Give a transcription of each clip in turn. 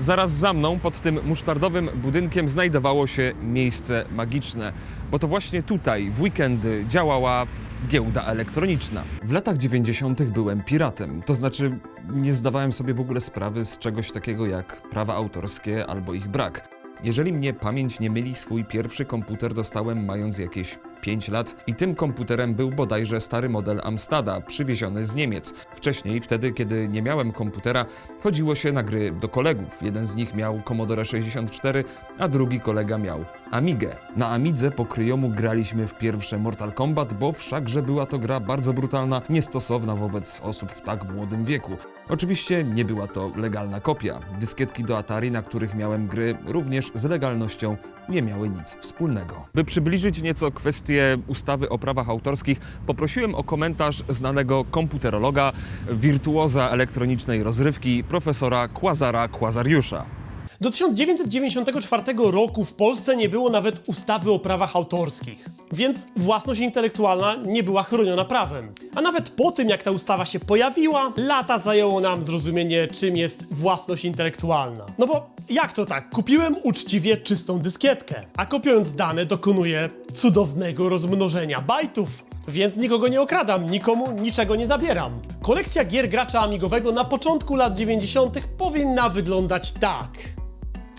Zaraz za mną, pod tym musztardowym budynkiem, znajdowało się miejsce magiczne, bo to właśnie tutaj w weekendy działała giełda elektroniczna. W latach 90. byłem piratem, to znaczy nie zdawałem sobie w ogóle sprawy z czegoś takiego jak prawa autorskie albo ich brak. Jeżeli mnie pamięć nie myli, swój pierwszy komputer dostałem mając jakieś 5 lat i tym komputerem był bodajże stary model Amstada, przywieziony z Niemiec. Wcześniej, wtedy kiedy nie miałem komputera, chodziło się na gry do kolegów. Jeden z nich miał Commodore 64, a drugi kolega miał Amigę. Na Amidze po kryjomu graliśmy w pierwsze Mortal Kombat, bo wszakże była to gra bardzo brutalna, niestosowna wobec osób w tak młodym wieku. Oczywiście nie była to legalna kopia. Dyskietki do Atari, na których miałem gry, również z legalnością nie miały nic wspólnego. By przybliżyć nieco kwestię ustawy o prawach autorskich, poprosiłem o komentarz znanego komputerologa, wirtuoza elektronicznej rozrywki, profesora Kłazara Kłazariusza. Do 1994 roku w Polsce nie było nawet ustawy o prawach autorskich, więc własność intelektualna nie była chroniona prawem. A nawet po tym, jak ta ustawa się pojawiła, lata zajęło nam zrozumienie, czym jest własność intelektualna. No bo jak to tak? Kupiłem uczciwie czystą dyskietkę, a kopiując dane dokonuję cudownego rozmnożenia bajtów. Więc nikogo nie okradam, nikomu niczego nie zabieram. Kolekcja gier gracza amigowego na początku lat 90. powinna wyglądać tak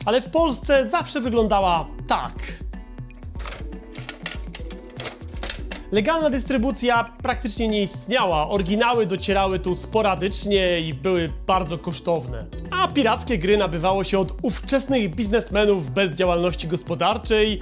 ale w Polsce zawsze wyglądała tak. Legalna dystrybucja praktycznie nie istniała, oryginały docierały tu sporadycznie i były bardzo kosztowne. A pirackie gry nabywało się od ówczesnych biznesmenów bez działalności gospodarczej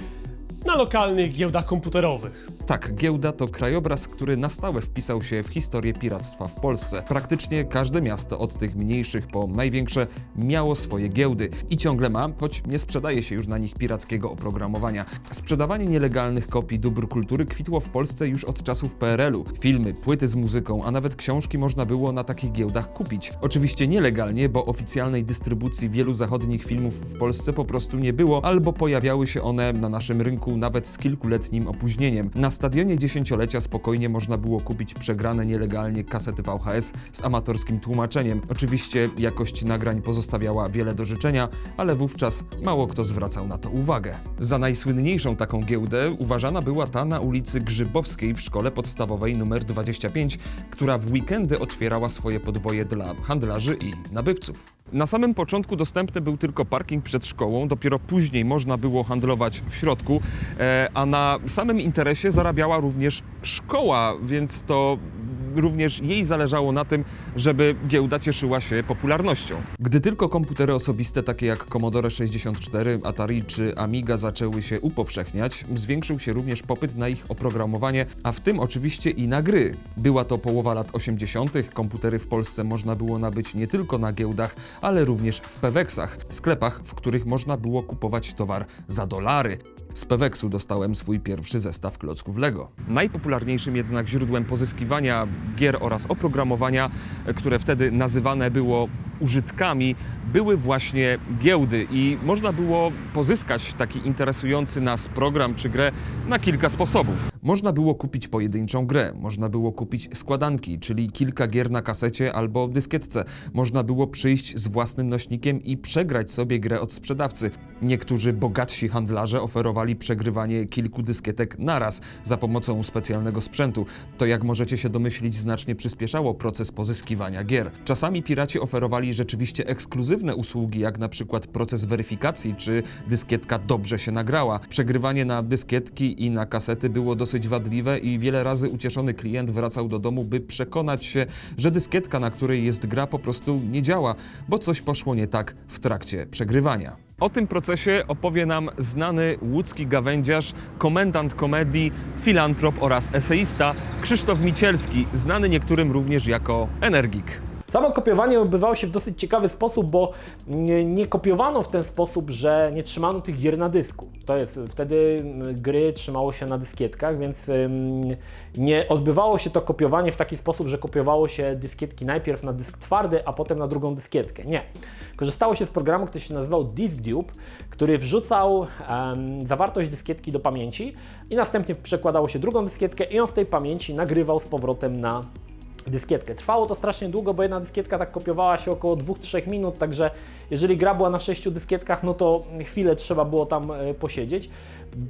na lokalnych giełdach komputerowych. Tak, giełda to krajobraz, który na stałe wpisał się w historię piractwa w Polsce. Praktycznie każde miasto, od tych mniejszych po największe, miało swoje giełdy i ciągle ma, choć nie sprzedaje się już na nich pirackiego oprogramowania. Sprzedawanie nielegalnych kopii dóbr kultury kwitło w Polsce już od czasów PRL-u. Filmy, płyty z muzyką, a nawet książki można było na takich giełdach kupić. Oczywiście nielegalnie, bo oficjalnej dystrybucji wielu zachodnich filmów w Polsce po prostu nie było, albo pojawiały się one na naszym rynku nawet z kilkuletnim opóźnieniem. Na stadionie dziesięciolecia spokojnie można było kupić przegrane nielegalnie kasety VHS z amatorskim tłumaczeniem. Oczywiście jakość nagrań pozostawiała wiele do życzenia, ale wówczas mało kto zwracał na to uwagę. Za najsłynniejszą taką giełdę uważana była ta na ulicy Grzybowskiej w szkole podstawowej nr 25, która w weekendy otwierała swoje podwoje dla handlarzy i nabywców. Na samym początku dostępny był tylko parking przed szkołą, dopiero później można było handlować w środku, e, a na samym interesie zarabiała również szkoła, więc to również jej zależało na tym, żeby giełda cieszyła się popularnością. Gdy tylko komputery osobiste takie jak Commodore 64, Atari czy Amiga zaczęły się upowszechniać, zwiększył się również popyt na ich oprogramowanie, a w tym oczywiście i na gry. Była to połowa lat 80., komputery w Polsce można było nabyć nie tylko na giełdach, ale również w Peweksach, sklepach, w których można było kupować towar za dolary. Z Peweksu dostałem swój pierwszy zestaw klocków Lego. Najpopularniejszym jednak źródłem pozyskiwania gier oraz oprogramowania, które wtedy nazywane było użytkami, były właśnie giełdy i można było pozyskać taki interesujący nas program czy grę na kilka sposobów. Można było kupić pojedynczą grę, można było kupić składanki, czyli kilka gier na kasecie albo dyskietce. Można było przyjść z własnym nośnikiem i przegrać sobie grę od sprzedawcy. Niektórzy bogatsi handlarze oferowali przegrywanie kilku dyskietek naraz za pomocą specjalnego sprzętu. To jak możecie się domyślić znacznie przyspieszało proces pozyskiwania gier. Czasami piraci oferowali rzeczywiście ekskluzywne usługi, jak na przykład proces weryfikacji, czy dyskietka dobrze się nagrała. Przegrywanie na dyskietki i na kasety było dosyć wadliwe i wiele razy ucieszony klient wracał do domu, by przekonać się, że dyskietka, na której jest gra, po prostu nie działa, bo coś poszło nie tak w trakcie przegrywania. O tym procesie opowie nam znany łódzki gawędziarz, komendant komedii, filantrop oraz eseista Krzysztof Micielski, znany niektórym również jako Energik. Samo kopiowanie odbywało się w dosyć ciekawy sposób, bo nie, nie kopiowano w ten sposób, że nie trzymano tych gier na dysku. To jest, wtedy mm, gry trzymało się na dyskietkach, więc nie odbywało się to kopiowanie w taki sposób, że kopiowało się dyskietki najpierw na dysk twardy, a potem na drugą dyskietkę. Nie. Korzystało się z programu, który się nazywał DiskDupe, który wrzucał em, zawartość dyskietki do pamięci i następnie przekładało się drugą dyskietkę i on z tej pamięci nagrywał z powrotem na dyskietkę. Trwało to strasznie długo, bo jedna dyskietka tak kopiowała się około 2-3 minut, także jeżeli gra była na 6 dyskietkach, no to chwilę trzeba było tam e, posiedzieć.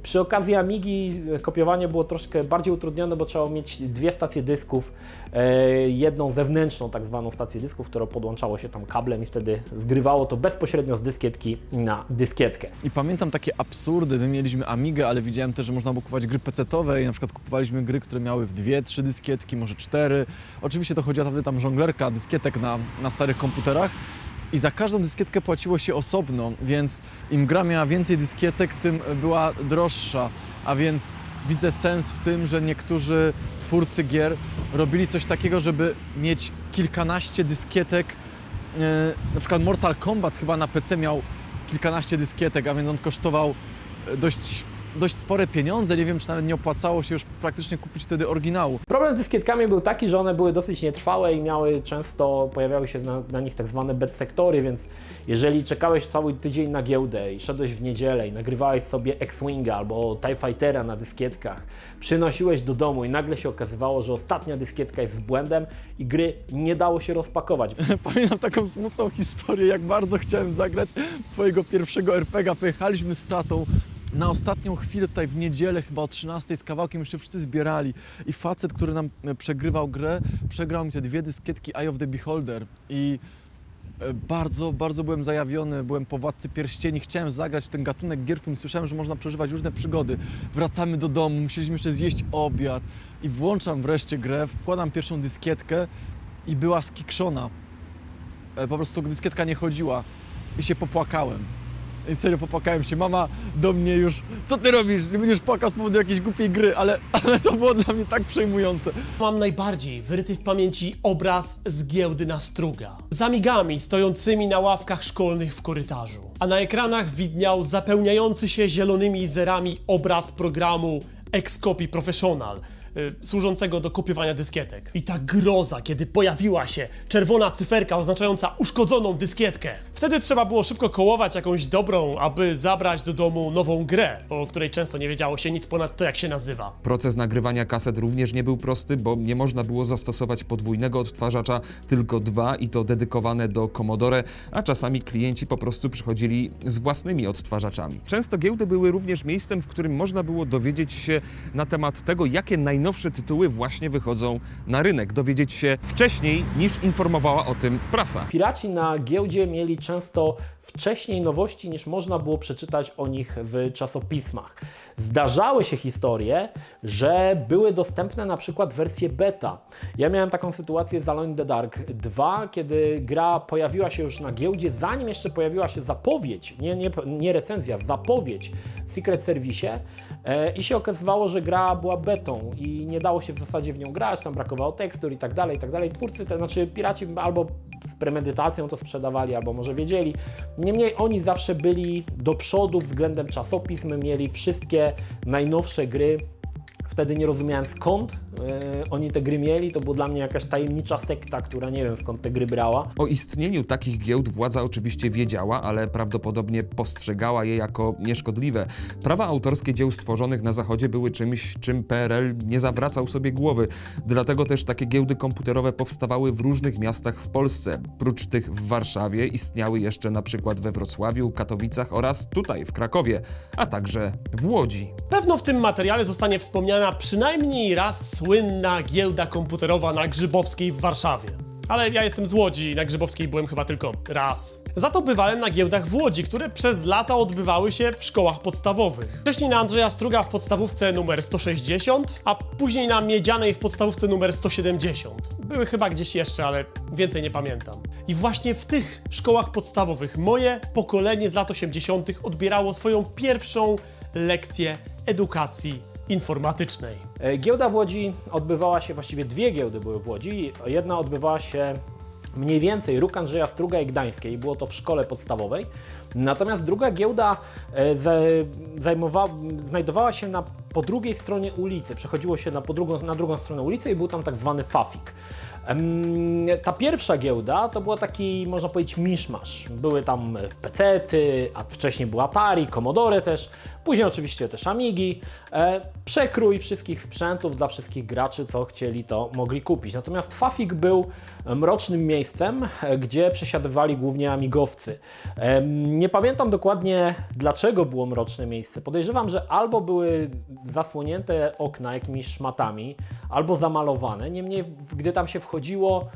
Przy okazji Amigi kopiowanie było troszkę bardziej utrudnione, bo trzeba mieć dwie stacje dysków, e, jedną zewnętrzną tak zwaną stację dysków, którą podłączało się tam kablem i wtedy zgrywało to bezpośrednio z dyskietki na dyskietkę. I pamiętam takie absurdy, my mieliśmy Amigę, ale widziałem też, że można było kupować gry pecetowe i na przykład kupowaliśmy gry, które miały w dwie, trzy dyskietki, może cztery. Oczywiście to chodziła wtedy tam żonglerka dyskietek na, na starych komputerach i za każdą dyskietkę płaciło się osobno, więc im gra miała więcej dyskietek, tym była droższa, a więc widzę sens w tym, że niektórzy twórcy gier robili coś takiego, żeby mieć kilkanaście dyskietek. E, na przykład Mortal Kombat chyba na PC miał kilkanaście dyskietek, a więc on kosztował e, dość, dość spore pieniądze. Nie wiem, czy nawet nie opłacało się już praktycznie kupić wtedy oryginału. Problem z dyskietkami był taki, że one były dosyć nietrwałe i miały często, pojawiały się na, na nich tak zwane bed sektory, więc jeżeli czekałeś cały tydzień na giełdę i szedłeś w niedzielę i nagrywałeś sobie X-Winga albo TIE Fightera na dyskietkach, przynosiłeś do domu i nagle się okazywało, że ostatnia dyskietka jest z błędem i gry nie dało się rozpakować. Pamiętam taką smutną historię, jak bardzo chciałem zagrać swojego pierwszego RPGa. Pojechaliśmy z tatą na ostatnią chwilę tutaj w niedzielę, chyba o 13 z kawałkiem, się wszyscy zbierali. I facet, który nam e, przegrywał grę, przegrał mi te dwie dyskietki Eye of the Beholder. I e, bardzo, bardzo byłem zajawiony, byłem po Władcy Pierścieni, chciałem zagrać w ten gatunek gier, w którym słyszałem, że można przeżywać różne przygody. Wracamy do domu, musieliśmy jeszcze zjeść obiad i włączam wreszcie grę, wkładam pierwszą dyskietkę i była skikszona. E, po prostu dyskietka nie chodziła i się popłakałem. I serio popłakałem się. Mama do mnie już, co ty robisz? Nie będziesz płakał z powodu jakiejś głupiej gry, ale, ale to było dla mnie tak przejmujące. Mam najbardziej wyryty w pamięci obraz z giełdy na struga. Z amigami stojącymi na ławkach szkolnych w korytarzu. A na ekranach widniał zapełniający się zielonymi zerami obraz programu Xcopy Professional, y, służącego do kopiowania dyskietek. I ta groza, kiedy pojawiła się czerwona cyferka oznaczająca uszkodzoną dyskietkę. Wtedy trzeba było szybko kołować jakąś dobrą, aby zabrać do domu nową grę, o której często nie wiedziało się nic ponad to, jak się nazywa. Proces nagrywania kaset również nie był prosty, bo nie można było zastosować podwójnego odtwarzacza, tylko dwa i to dedykowane do Commodore, a czasami klienci po prostu przychodzili z własnymi odtwarzaczami. Często giełdy były również miejscem, w którym można było dowiedzieć się na temat tego, jakie najnowsze tytuły właśnie wychodzą na rynek, dowiedzieć się wcześniej niż informowała o tym prasa. Piraci na giełdzie mieli często wcześniej nowości niż można było przeczytać o nich w czasopismach. Zdarzały się historie, że były dostępne na przykład wersje beta. Ja miałem taką sytuację z Alone in the Dark 2, kiedy gra pojawiła się już na giełdzie, zanim jeszcze pojawiła się zapowiedź, nie, nie, nie recenzja, zapowiedź w Secret Service e, i się okazywało, że gra była betą i nie dało się w zasadzie w nią grać, tam brakowało tekstur i tak dalej, i tak dalej. Twórcy, to znaczy piraci albo z premedytacją to sprzedawali, albo może wiedzieli. Niemniej oni zawsze byli do przodu względem czasopism, mieli wszystkie najnowsze gry. Wtedy nie rozumiałem skąd oni te gry mieli. To była dla mnie jakaś tajemnicza sekta, która nie wiem skąd te gry brała. O istnieniu takich giełd władza oczywiście wiedziała, ale prawdopodobnie postrzegała je jako nieszkodliwe. Prawa autorskie dzieł stworzonych na Zachodzie były czymś, czym PRL nie zawracał sobie głowy. Dlatego też takie giełdy komputerowe powstawały w różnych miastach w Polsce. Prócz tych w Warszawie istniały jeszcze na przykład we Wrocławiu, Katowicach oraz tutaj w Krakowie, a także w Łodzi. Pewno w tym materiale zostanie wspomniana przynajmniej raz słynna giełda komputerowa na Grzybowskiej w Warszawie. Ale ja jestem z Łodzi i na Grzybowskiej byłem chyba tylko raz. Za to bywałem na giełdach w Łodzi, które przez lata odbywały się w szkołach podstawowych. Wcześniej na Andrzeja Struga w podstawówce numer 160, a później na Miedzianej w podstawówce numer 170. Były chyba gdzieś jeszcze, ale więcej nie pamiętam. I właśnie w tych szkołach podstawowych moje pokolenie z lat 80. odbierało swoją pierwszą lekcję edukacji informatycznej. E, Giełda w Łodzi odbywała się, właściwie dwie giełdy były w Łodzi. Jedna odbywała się mniej więcej róg Andrzeja Struga i Gdańskiej, było to w szkole podstawowej. Natomiast druga giełda e, znajdowała się na, po drugiej stronie ulicy, przechodziło się na, po drugą, na drugą stronę ulicy i był tam tak zwany fafik. Ta pierwsza giełda to była taki, można powiedzieć, miszmasz. Były tam pecety, a wcześniej był Atari, Commodore też. Później oczywiście też Amigi, e, przekrój wszystkich sprzętów dla wszystkich graczy, co chcieli to mogli kupić. Natomiast Fafik był mrocznym miejscem, e, gdzie przesiadywali głównie amigowcy. E, nie pamiętam dokładnie dlaczego było mroczne miejsce. Podejrzewam, że albo były zasłonięte okna jakimiś szmatami, albo zamalowane. Niemniej, gdy tam się wchodziło,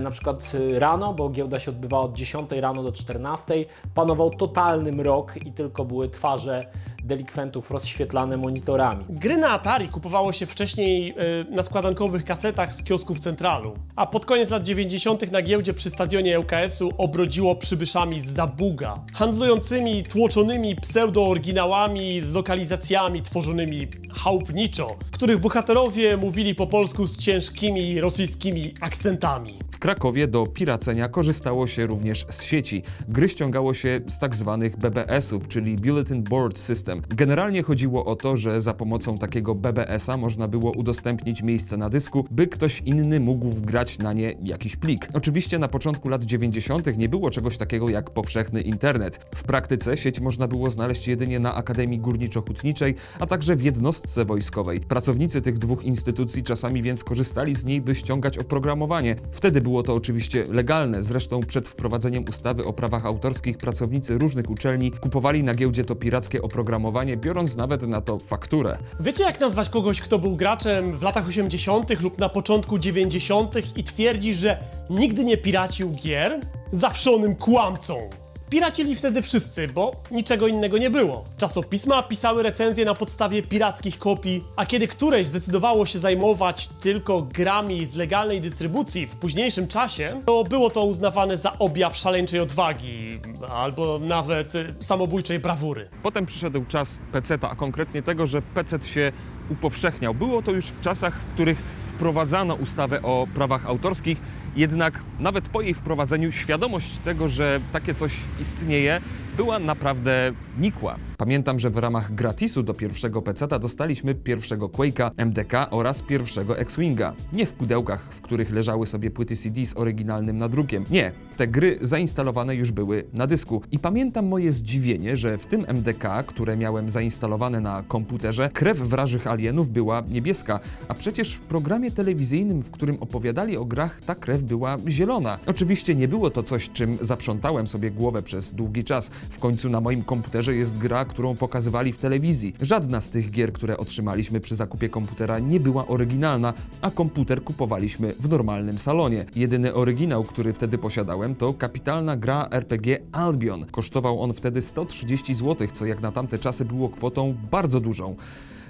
na przykład e, rano, bo giełda się odbywała od 10 rano do 14, panował totalny mrok i tylko były twarze delikwentów rozświetlane monitorami. Gry na Atari kupowało się wcześniej y, na składankowych kasetach z kiosków Centralu, a pod koniec lat 90. na giełdzie przy stadionie ŁKS-u obrodziło przybyszami z Zabuga, handlującymi tłoczonymi pseudo-oryginałami z lokalizacjami tworzonymi chałupniczo, których bohaterowie mówili po polsku z ciężkimi rosyjskimi akcentami. W Krakowie do piracenia korzystało się również z sieci. Gry ściągało się z tak zwanych BBS-ów, czyli Bulletin Board System. Generalnie chodziło o to, że za pomocą takiego BBS-a można było udostępnić miejsce na dysku, by ktoś inny mógł wgrać na nie jakiś plik. Oczywiście na początku lat 90. nie było czegoś takiego jak powszechny internet. W praktyce sieć można było znaleźć jedynie na Akademii Górniczo-Hutniczej, a także w jednostce wojskowej. Pracownicy tych dwóch instytucji czasami więc korzystali z niej, by ściągać oprogramowanie. Wtedy było to oczywiście legalne, zresztą przed wprowadzeniem ustawy o prawach autorskich pracownicy różnych uczelni kupowali na giełdzie to pirackie oprogramowanie, biorąc nawet na to fakturę. Wiecie jak nazwać kogoś, kto był graczem w latach 80. lub na początku 90. i twierdzi, że nigdy nie piracił gier? Zawszonym kłamcą! Piracili wtedy wszyscy, bo niczego innego nie było. Czasopisma pisały recenzje na podstawie pirackich kopii, a kiedy któreś zdecydowało się zajmować tylko grami z legalnej dystrybucji w późniejszym czasie, to było to uznawane za objaw szaleńczej odwagi, albo nawet y, samobójczej brawury. Potem przyszedł czas peceta, a konkretnie tego, że pecet się upowszechniał. Było to już w czasach, w których wprowadzano ustawę o prawach autorskich, jednak nawet po jej wprowadzeniu świadomość tego, że takie coś istnieje, była naprawdę nikła. Pamiętam, że w ramach gratisu do pierwszego peceta dostaliśmy pierwszego Quake'a, MDK oraz pierwszego X-Winga. Nie w pudełkach, w których leżały sobie płyty CD z oryginalnym nadrukiem. Nie, te gry zainstalowane już były na dysku. I pamiętam moje zdziwienie, że w tym MDK, które miałem zainstalowane na komputerze, krew wrażych alienów była niebieska, a przecież w programie telewizyjnym, w którym opowiadali o grach, ta krew była zielona. Oczywiście nie było to coś, czym zaprzątałem sobie głowę przez długi czas. W końcu na moim komputerze jest gra, którą pokazywali w telewizji. Żadna z tych gier, które otrzymaliśmy przy zakupie komputera, nie była oryginalna, a komputer kupowaliśmy w normalnym salonie. Jedyny oryginał, który wtedy posiadałem, to kapitalna gra RPG Albion. Kosztował on wtedy 130 zł, co jak na tamte czasy było kwotą bardzo dużą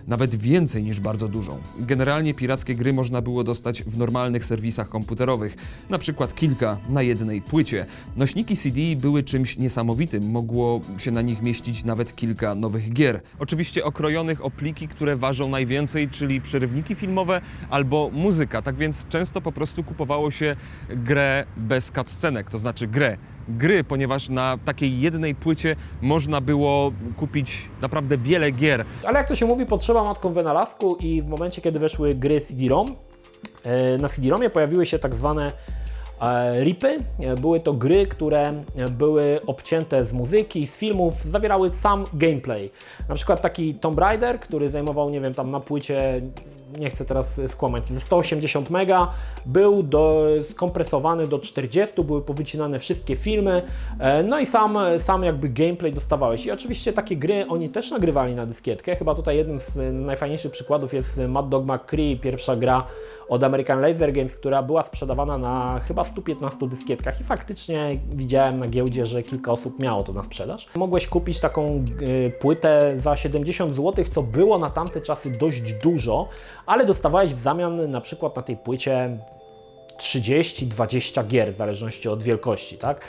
nawet więcej niż bardzo dużą. Generalnie pirackie gry można było dostać w normalnych serwisach komputerowych, na przykład kilka na jednej płycie. Nośniki CD były czymś niesamowitym, mogło się na nich mieścić nawet kilka nowych gier. Oczywiście okrojonych o pliki, które ważą najwięcej, czyli przerywniki filmowe albo muzyka, tak więc często po prostu kupowało się grę bez cutscenek, to znaczy grę gry, ponieważ na takiej jednej płycie można było kupić naprawdę wiele gier. Ale jak to się mówi, potrzeba matką wynalazku i w momencie, kiedy weszły gry CD-ROM, e, na CD-ROMie pojawiły się tak zwane e, ripy. E, Były to gry, które były obcięte z muzyki, z filmów, zawierały sam gameplay. Na przykład taki Tomb Raider, który zajmował, nie wiem, tam na płycie, nie chcę teraz skłamać, ze 180 mega, był do, skompresowany do 40, były powycinane wszystkie filmy, e, no i sam, sam jakby gameplay dostawałeś. I oczywiście takie gry oni też nagrywali na dyskietkę, chyba tutaj jednym z najfajniejszych przykładów jest Mad Dog McCree, pierwsza gra od American Laser Games, która była sprzedawana na chyba 115 dyskietkach i faktycznie widziałem na giełdzie, że kilka osób miało to na sprzedaż. Mogłeś kupić taką y, płytę za 70 zł, co było na tamte czasy dość dużo, ale dostawałeś w zamian na przykład na tej płycie 30-20 gier, w zależności od wielkości, tak?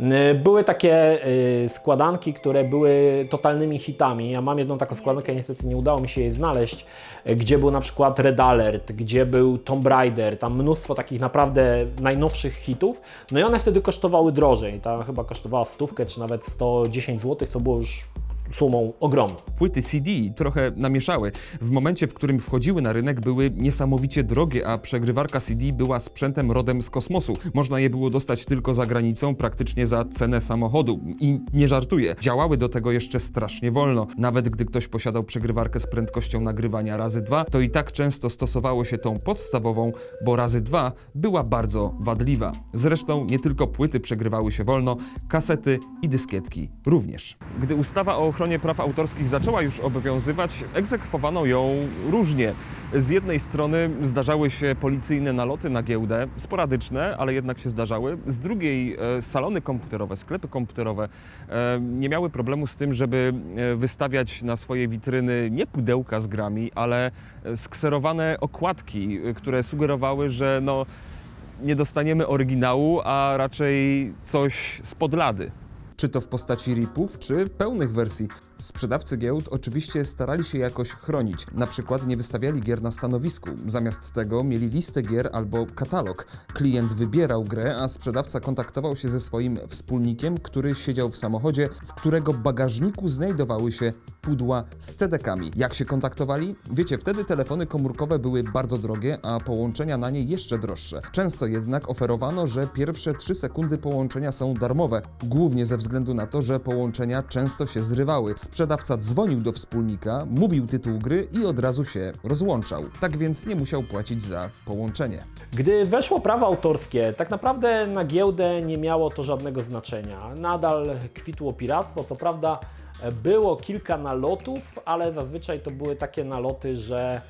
Y, Były takie y, składanki, które były totalnymi hitami. Ja mam jedną taką składankę, niestety nie udało mi się jej znaleźć, y, gdzie był na przykład Red Alert, gdzie był Tomb Raider, tam mnóstwo takich naprawdę najnowszych hitów. No i one wtedy kosztowały drożej. Ta chyba kosztowała stówkę, czy nawet 110 zł, co było już sumą ogromną. Płyty CD trochę namieszały. W momencie, w którym wchodziły na rynek, były niesamowicie drogie, a przegrywarka CD była sprzętem rodem z kosmosu. Można je było dostać tylko za granicą, praktycznie za cenę samochodu. I nie żartuję, działały do tego jeszcze strasznie wolno. Nawet gdy ktoś posiadał przegrywarkę z prędkością nagrywania razy dwa, to i tak często stosowało się tą podstawową, bo razy dwa była bardzo wadliwa. Zresztą nie tylko płyty przegrywały się wolno, kasety i dyskietki również. Gdy ustawa o ochronie praw autorskich zaczęła już obowiązywać, egzekwowano ją różnie. Z jednej strony zdarzały się policyjne naloty na giełdę, sporadyczne, ale jednak się zdarzały. Z drugiej e, salony komputerowe, sklepy komputerowe e, nie miały problemu z tym, żeby e, wystawiać na swoje witryny nie pudełka z grami, ale skserowane okładki, które sugerowały, że no, nie dostaniemy oryginału, a raczej coś z podlady. Czy to w postaci ripów, czy pełnych wersji. Sprzedawcy giełd oczywiście starali się jakoś chronić. Na przykład nie wystawiali gier na stanowisku. Zamiast tego mieli listę gier albo katalog. Klient wybierał grę, a sprzedawca kontaktował się ze swoim wspólnikiem, który siedział w samochodzie, w którego bagażniku znajdowały się pudła z CD-kami. Jak się kontaktowali? Wiecie, wtedy telefony komórkowe były bardzo drogie, a połączenia na nie jeszcze droższe. Często jednak oferowano, że pierwsze 3 sekundy połączenia są darmowe, głównie ze względu na to, że połączenia często się zrywały. Sprzedawca dzwonił do wspólnika, mówił tytuł gry i od razu się rozłączał. Tak więc nie musiał płacić za połączenie. Gdy weszło prawo autorskie, tak naprawdę na giełdę nie miało to żadnego znaczenia. Nadal kwitło piractwo, co prawda było kilka nalotów, ale zazwyczaj to były takie naloty, że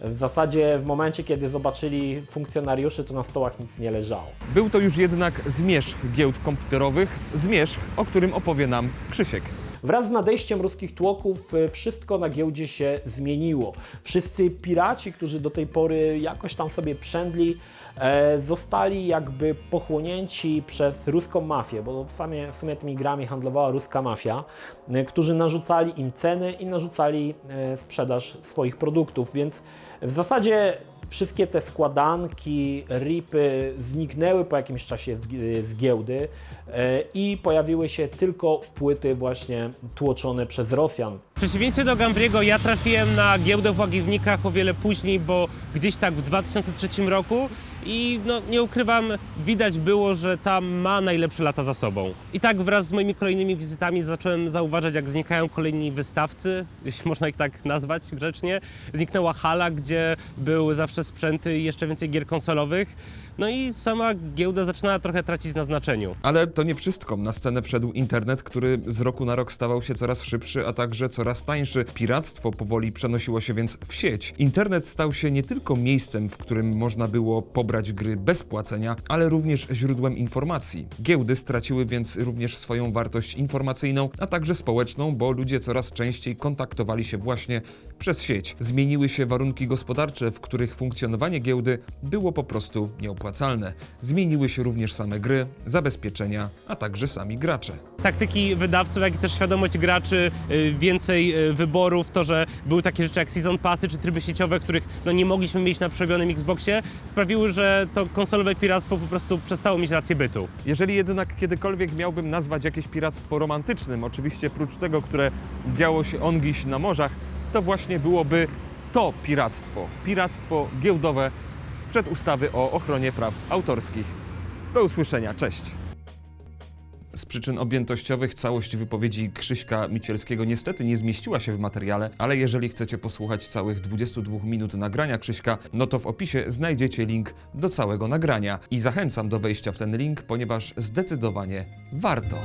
w zasadzie w momencie, kiedy zobaczyli funkcjonariuszy, to na stołach nic nie leżało. Był to już jednak zmierzch giełd komputerowych, zmierzch, o którym opowie nam Krzysiek. Wraz z nadejściem ruskich tłoków e, wszystko na giełdzie się zmieniło. Wszyscy piraci, którzy do tej pory jakoś tam sobie przędli, e, zostali jakby pochłonięci przez ruską mafię, bo w sumie, w sumie tymi grami handlowała ruska mafia, e, którzy narzucali im ceny i narzucali sprzedaż swoich produktów, więc w zasadzie wszystkie te składanki, ripy zniknęły po jakimś czasie z, giełdy e, i pojawiły się tylko płyty właśnie tłoczone przez Rosjan. W przeciwieństwie do Gambriego ja trafiłem na giełdę w Łagiewnikach o wiele później, bo gdzieś tak w 2003 roku i no, nie ukrywam, widać było, że tam ma najlepsze lata za sobą. I tak wraz z moimi kolejnymi wizytami zacząłem zauważać, jak znikają kolejni wystawcy, jeśli można ich tak nazwać grzecznie. Zniknęła hala, gdzie były zawsze sprzęty i jeszcze więcej gier konsolowych. No i sama giełda zaczynała trochę tracić na znaczeniu. Ale to nie wszystko. Na scenę wszedł internet, który z roku na rok stawał się coraz szybszy, a także coraz tańszy. Piractwo powoli przenosiło się więc w sieć. Internet stał się nie tylko miejscem, w którym można było pobrać gry bez płacenia, ale również źródłem informacji. Giełdy straciły więc również swoją wartość informacyjną, a także społeczną, bo ludzie coraz częściej kontaktowali się właśnie przez sieć. Zmieniły się warunki gospodarcze, w których funkcjonowanie giełdy było po prostu nieopłacalne. Zmieniły się również same gry, zabezpieczenia, a także sami gracze. taktyki wydawców, jak i też świadomość graczy, y, więcej y, wyborów, to, że były takie rzeczy jak season passy czy tryby sieciowe, których no, nie mogliśmy mieć na przerobionym Xboxie, sprawiły, że to konsolowe piractwo po prostu przestało mieć rację bytu. Jeżeli jednak kiedykolwiek miałbym nazwać jakieś piractwo romantycznym, oczywiście prócz tego, które działo się ongiś na morzach, to właśnie byłoby to piractwo. Piractwo giełdowe sprzed ustawy o ochronie praw autorskich. Do usłyszenia, cześć! Z przyczyn objętościowych całość wypowiedzi Krzyśka Micielskiego niestety nie zmieściła się w materiale, ale jeżeli chcecie posłuchać całych 22 minut nagrania Krzyśka, no to w opisie znajdziecie link do całego nagrania. I zachęcam do wejścia w ten link, ponieważ zdecydowanie warto.